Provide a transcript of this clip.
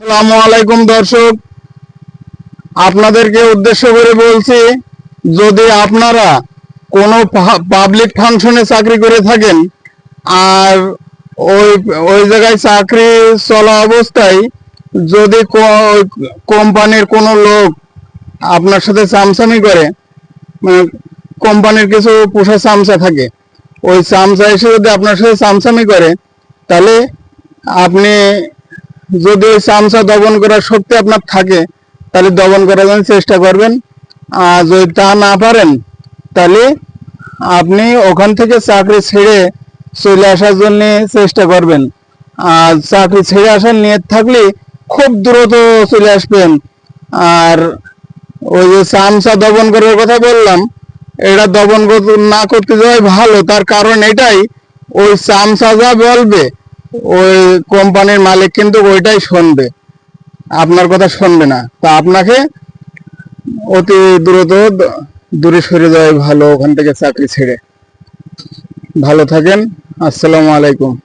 আসসালামু আলাইকুম দর্শক। আপনাদেরকে উদ্দেশ্য করে বলছি, যদি আপনারা কোনো পাবলিক ফাংশনে চাকরি করে থাকেন, আর ওই ওই জায়গায় চাকরি চলা অবস্থায় যদি কোম্পানির কোনো লোক আপনার সাথে চামচামি করে মানে কোম্পানির কিছু পোষা চামচা থাকে, ওই চামচা এসে যদি আপনার সাথে চামচামি করে, তাহলে আপনি যদি ওই চামচা দমন করার শক্তি আপনার থাকে, তাহলে দমন করার জন্য চেষ্টা করবেন। আর যদি তা না পারেন, তাহলে আপনি ওখান থেকে চাকরি ছেড়ে চলে আসার জন্য চেষ্টা করবেন। আর চাকরি ছেড়ে আসার নিয়ত থাকলে খুব দ্রুত চলে আসবেন। আর ওই যে চামচা দমন করার কথা বললাম, এটা দমন না করতে যাওয়াই ভালো। তার কারণ এটাই, ওই চামচা যা বলবে ওই কোম্পানির মালিক কিন্তু ওইটাই শুনবে। আপনার কথা শুনবে না। তা আপনাকে অতি দ্রুত দূরে সরে যাওয়াই ভালো, ওখান থেকে চাকরি ছেড়ে। ভালো থাকেন। আসসালামু আলাইকুম।